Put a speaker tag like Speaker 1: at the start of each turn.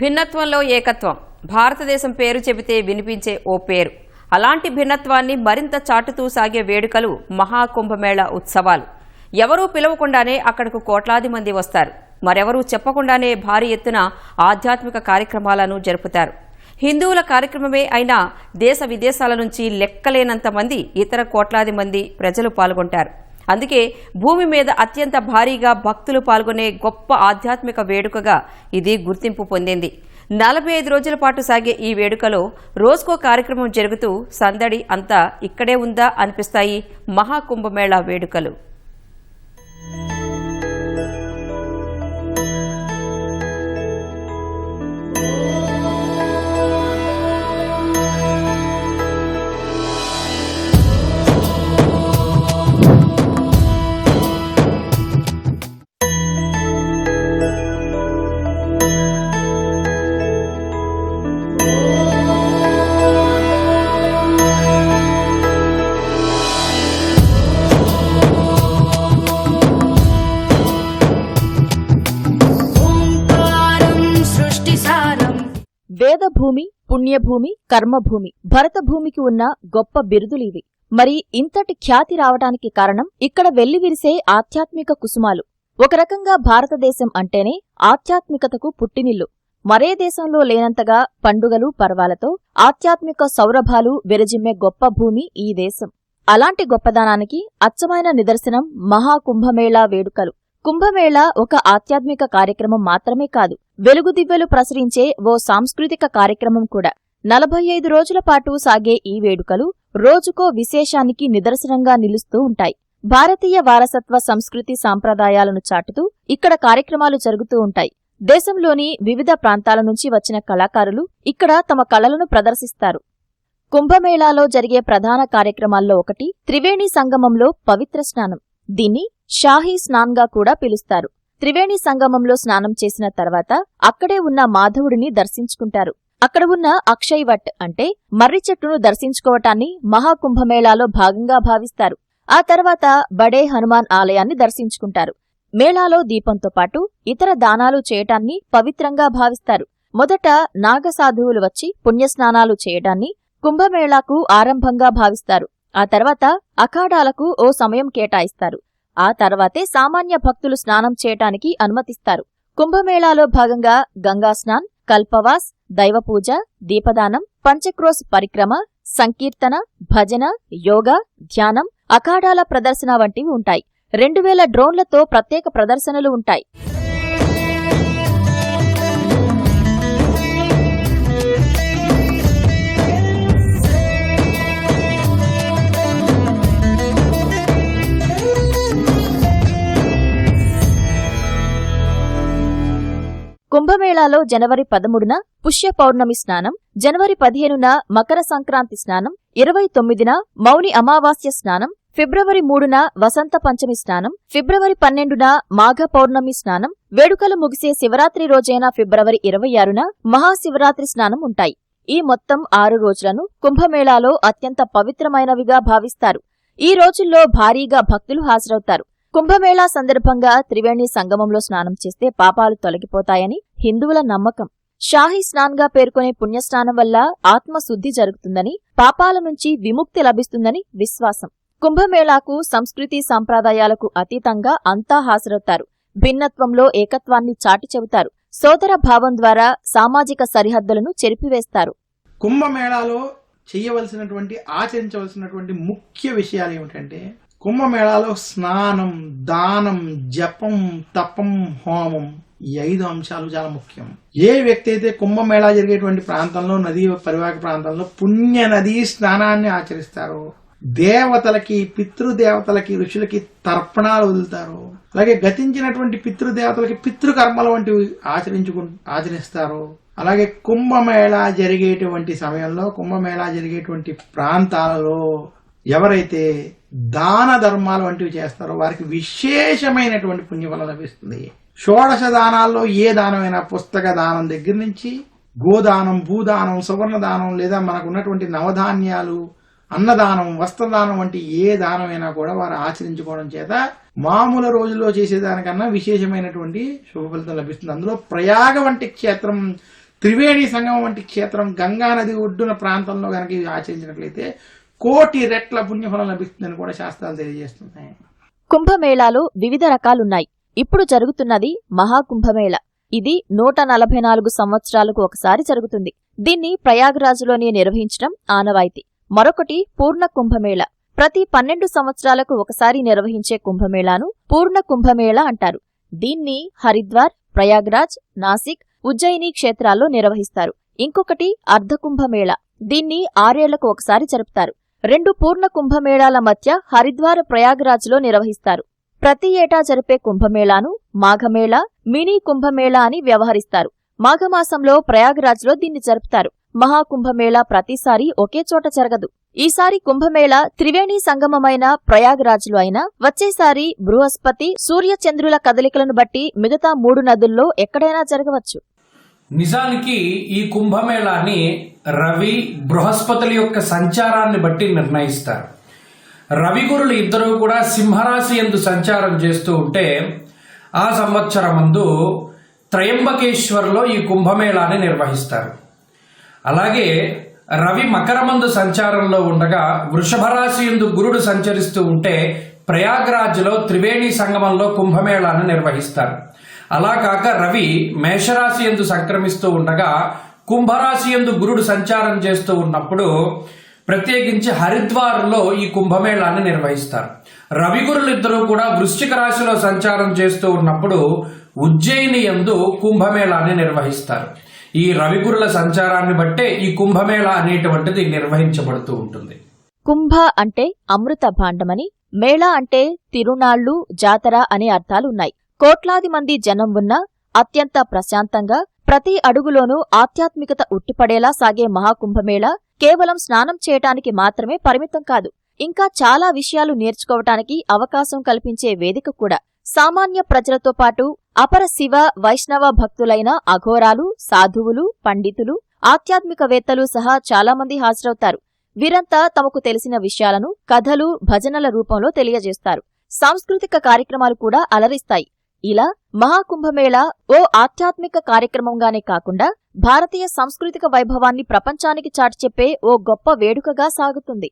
Speaker 1: భిన్నత్వంలో ఏకత్వం. భారతదేశం పేరు చెబితే వినిపించే ఓ పేరు. అలాంటి భిన్నత్వాన్ని మరింత చాటుతూ సాగే వేడుకలు మహాకుంభమేళ ఉత్సవాలు. ఎవరూ పిలవకుండానే అక్కడకు కోట్లాది మంది వస్తారు. మరెవరూ చెప్పకుండానే భారీ ఎత్తున ఆధ్యాత్మిక కార్యక్రమాలను జరుపుతారు. హిందువుల కార్యక్రమమే అయినా దేశ విదేశాల నుంచి లెక్కలేనంత మంది ఇతర కోట్లాది మంది ప్రజలు పాల్గొంటారు. అందుకే భూమి మీద అత్యంత భారీగా భక్తులు పాల్గొనే గొప్ప ఆధ్యాత్మిక వేడుకగా ఇది గుర్తింపు పొందింది. నలభై ఐదు రోజుల పాటు సాగే ఈ వేడుకలో రోజుకో కార్యక్రమం జరుగుతూ సందడి అంతా ఇక్కడే ఉందా అనిపిస్తాయి మహాకుంభమేళా వేడుకలు.
Speaker 2: వేదభూమి పుణ్యభూమి కర్మభూమి. భరతభూమికి ఉన్న గొప్ప బిరుదులివి మరి ఇంతటి ఖ్యాతి రావటానికి కారణం ఇక్కడ వెల్లివిరిసే ఆధ్యాత్మిక కుసుమాలు. ఒక రకంగా భారతదేశం అంటేనే ఆధ్యాత్మికతకు పుట్టినిల్లు. మరే దేశంలో లేనంతగా పండుగలు పర్వాలతో ఆధ్యాత్మిక సౌరభాలు విరజిమ్మే గొప్ప భూమి ఈ దేశం. అలాంటి గొప్పదనానికి అచ్చమైన నిదర్శనం మహాకుంభమేళా వేడుకలు. కుంభమేళ ఒక ఆధ్యాత్మిక కార్యక్రమం మాత్రమే కాదు వెలుగు దివ్వెలు ప్రసరించే ఓ సాంస్కృతిక కార్యక్రమం కూడా. నలభై ఐదు రోజుల పాటు సాగే ఈ వేడుకలు రోజుకో విశేషానికి నిదర్శనంగా నిలుస్తూ ఉంటాయి. భారతీయ వారసత్వ సంస్కృతి సాంప్రదాయాలను చాటుతూ ఇక్కడ కార్యక్రమాలు జరుగుతూ ఉంటాయి. దేశంలోని వివిధ ప్రాంతాల నుంచి వచ్చిన కళాకారులు ఇక్కడ తమ కళలను ప్రదర్శిస్తారు. కుంభమేళాలో జరిగే ప్రధాన కార్యక్రమాల్లో ఒకటి త్రివేణి సంగమంలో పవిత్ర స్నానం. దీన్ని షాహీ స్నాన్గా కూడా పిలుస్తారు. త్రివేణి సంగమంలో స్నానం చేసిన తర్వాత అక్కడే ఉన్న మాధవుడిని దర్శించుకుంటారు. అక్కడ ఉన్న అక్షయ్ వట్ అంటే మర్రి చెట్టును దర్శించుకోవటాన్ని మహాకుంభమేళాలో భాగంగా భావిస్తారు. ఆ తర్వాత బడే హనుమాన్ ఆలయాన్ని దర్శించుకుంటారు. మేళాలో దీపంతో పాటు ఇతర దానాలు చేయటాన్ని పవిత్రంగా భావిస్తారు. మొదట నాగసాధువులు వచ్చి పుణ్యస్నానాలు చేయడాన్ని కుంభమేళాకు ఆరంభంగా భావిస్తారు. ఆ తర్వాత అఖాడాలకు ఓ సమయం కేటాయిస్తారు. ఆ తర్వాతే సామాన్య భక్తులు స్నానం చేయటానికి అనుమతిస్తారు. కుంభమేళాలో భాగంగా గంగా స్నాన్ కల్పవాస్ దైవపూజ దీపదానం పంచక్రోస్ పరిక్రమ సంకీర్తన భజన యోగా ధ్యానం అఖాడాల ప్రదర్శన వంటివి ఉంటాయి. రెండు వేల డ్రోన్లతో ప్రత్యేక ప్రదర్శనలు ఉంటాయి. కుంభమేళాలో జనవరి పదమూడున పుష్య పౌర్ణమి స్నానం జనవరి పదిహేనున మకర సంక్రాంతి స్నానం ఇరవై తొమ్మిదిన మౌని అమావాస్య స్నానం ఫిబ్రవరి మూడున వసంత పంచమి స్నానం ఫిబ్రవరి పన్నెండున మాఘ పౌర్ణమి స్నానం వేడుకలు ముగిసే శివరాత్రి రోజైన ఫిబ్రవరి ఇరవై ఆరున మహాశివరాత్రి స్నానం ఉంటాయి. ఈ మొత్తం ఆరు రోజులను కుంభమేళాలో అత్యంత పవిత్రమైనవిగా భావిస్తారు. ఈ రోజుల్లో భారీగా భక్తులు హాజరవుతారు. కుంభమేళా సందర్భంగా త్రివేణి సంగమంలో స్నానం చేస్తే పాపాలు తొలగిపోతాయని హిందువుల నమ్మకం. షాహీ స్నాన్గా పేర్కొనే పుణ్యస్నానం వల్ల ఆత్మశుద్ధి జరుగుతుందని పాపాల నుంచి విముక్తి లభిస్తుందని విశ్వాసం. కుంభమేళాకు సంస్కృతి సాంప్రదాయాలకు అతీతంగా అంతా హాజరవుతారు. భిన్నత్వంలో ఏకత్వాన్ని చాటి చెబుతారు. సోదర భావం ద్వారా సామాజిక సరిహద్దులను చెరిపివేస్తారు.
Speaker 3: కుంభమేళాలో చేయవలసినటువంటి ఆచరించవలసినటువంటి ముఖ్య విషయాలు ఏమిటంటే కుంభమేళాలో స్నానం దానం జపం తపం హోమం ఈ ఐదు అంశాలు చాలా ముఖ్యం. ఏ వ్యక్తి అయితే కుంభమేళా జరిగేటువంటి ప్రాంతంలో నదీ పరివాహక ప్రాంతంలో పుణ్య నదీ స్నానాన్ని ఆచరిస్తారో దేవతలకి పితృదేవతలకి ఋషులకి తర్పణాలు వదులుతారు అలాగే గతించినటువంటి పితృదేవతలకి పితృకర్మలు వంటివి ఆచరించుకు ఆచరిస్తారు అలాగే కుంభమేళా జరిగేటువంటి సమయంలో కుంభమేళా జరిగేటువంటి ప్రాంతాలలో ఎవరైతే దాన ధర్మాలు వంటివి చేస్తారో వారికి విశేషమైనటువంటి పుణ్యఫలం లభిస్తుంది. షోడశ దానాల్లో ఏ దానమైనా పుస్తక దానం దగ్గర నుంచి గోదానం భూదానం సువర్ణ దానం లేదా మనకు ఉన్నటువంటి నవధాన్యాలు అన్నదానం వస్త్రదానం వంటి ఏ దానమైనా కూడా వారు ఆచరించుకోవడం చేత మామూలు రోజుల్లో చేసేదానికన్నా విశేషమైనటువంటి శుభ ఫలితం లభిస్తుంది. అందులో ప్రయాగ వంటి క్షేత్రం త్రివేణి సంగమం వంటి క్షేత్రం గంగా నది ఒడ్డున ప్రాంతంలో కనుక ఆచరించినట్లయితే కోటి రెట్ల పుణ్యఫలం లభిస్తుందని కూడా శాస్త్రాలు తెలియజేస్తున్నాయి.
Speaker 2: కుంభమేళాలో వివిధ రకాలున్నాయి. ఇప్పుడు జరుగుతున్నది మహాకుంభమేళ. ఇది నూట నలభై నాలుగు సంవత్సరాలకు ఒకసారి జరుగుతుంది. దీన్ని ప్రయాగ్రాజులోనే నిర్వహించడం ఆనవాయితీ. మరొకటి పూర్ణ కుంభమేళ ప్రతి పన్నెండు సంవత్సరాలకు ఒకసారి నిర్వహించే కుంభమేళాను పూర్ణ కుంభమేళ అంటారు. దీన్ని హరిద్వార్ ప్రయాగ్రాజ్ నాసిక్ ఉజ్జయిని క్షేత్రాల్లో నిర్వహిస్తారు. ఇంకొకటి అర్ధకుంభమేళ. దీన్ని ఆరేళ్ళకు ఒకసారి జరుపుతారు. రెండు పూర్ణ కుంభమేళాల మధ్య హరిద్వార ప్రయాగ్రాజ్లో నిర్వహిస్తారు. ప్రతి ఏటా జరిపే కుంభమేళాను మాఘమేళ మినీ కుంభమేళా అని వ్యవహరిస్తారు. మాఘమాసంలో ప్రయాగ్రాజ్లో దీన్ని జరుపుతారు. మహాకుంభమేళా ప్రతిసారి ఒకే చోట జరగదు. ఈసారి కుంభమేళ త్రివేణి సంగమమైన ప్రయాగ్రాజ్లో అయినా వచ్చేసారి బృహస్పతి సూర్యచంద్రుల కదలికలను బట్టి మిగతా మూడు నదుల్లో ఎక్కడైనా జరగవచ్చు.
Speaker 4: నిజానికి ఈ కుంభమేళాని రవి బృహస్పతుల యొక్క సంచారాన్ని బట్టి నిర్ణయిస్తారు. రవిగురులు ఇద్దరూ కూడా సింహరాశి ఎందు సంచారం చేస్తూ ఉంటే ఆ సంవత్సరం ముందు త్రయంబకేశ్వర్లో ఈ కుంభమేళాన్ని నిర్వహిస్తారు. అలాగే రవి మకరమందు సంచారంలో ఉండగా వృషభ రాశి ఎందు గురుడు సంచరిస్తూ ఉంటే ప్రయాగ్రాజ్లో త్రివేణి సంగమంలో కుంభమేళాను నిర్వహిస్తారు. అలా కాక రవి మేషరాశి ఎందు సంక్రమిస్తూ ఉండగా కుంభరాశి ఎందు గురుడు సంచారం చేస్తూ ఉన్నప్పుడు ప్రత్యేకించి హరిద్వార్లో ఈ కుంభమేళాన్ని నిర్వహిస్తారు. రవిగురులిద్దరూ కూడా వృశ్చిక రాశిలో సంచారం చేస్తూ ఉన్నప్పుడు ఉజ్జయిని ఎందు కుంభమేళాన్ని నిర్వహిస్తారు. ఈ రవిగురుల సంచారాన్ని బట్టే ఈ కుంభమేళా అనేటువంటిది నిర్వహించబడుతూ ఉంటుంది.
Speaker 2: కుంభ అంటే అమృత భాండమని మేళా అంటే తిరునాళ్ళు జాతర అనే అర్థాలున్నాయి. కోట్లాది మంది జనం ఉన్నా అత్యంత ప్రశాంతంగా ప్రతి అడుగులోనూ ఆధ్యాత్మికత ఉట్టిపడేలా సాగే మహాకుంభమేళ కేవలం స్నానం చేయటానికి మాత్రమే పరిమితం కాదు ఇంకా చాలా విషయాలు నేర్చుకోవటానికి అవకాశం కల్పించే వేదిక కూడా. సామాన్య ప్రజలతో పాటు అపర శివ వైష్ణవ భక్తులైన అఘోరాలు సాధువులు పండితులు ఆధ్యాత్మికవేత్తలు సహా చాలామంది హాజరవుతారు. వీరంతా తమకు తెలిసిన విషయాలను కథలు భజనల రూపంలో తెలియజేస్తారు. సాంస్కృతిక కార్యక్రమాలు కూడా అలరిస్తాయి. ఇలా మహాకుంభమేళ ఓ ఆధ్యాత్మిక కార్యక్రమంగానే కాకుండా భారతీయ సాంస్కృతిక వైభవాన్ని ప్రపంచానికి చాటి చెప్పే ఓ గొప్ప వేడుకగా సాగుతుంది.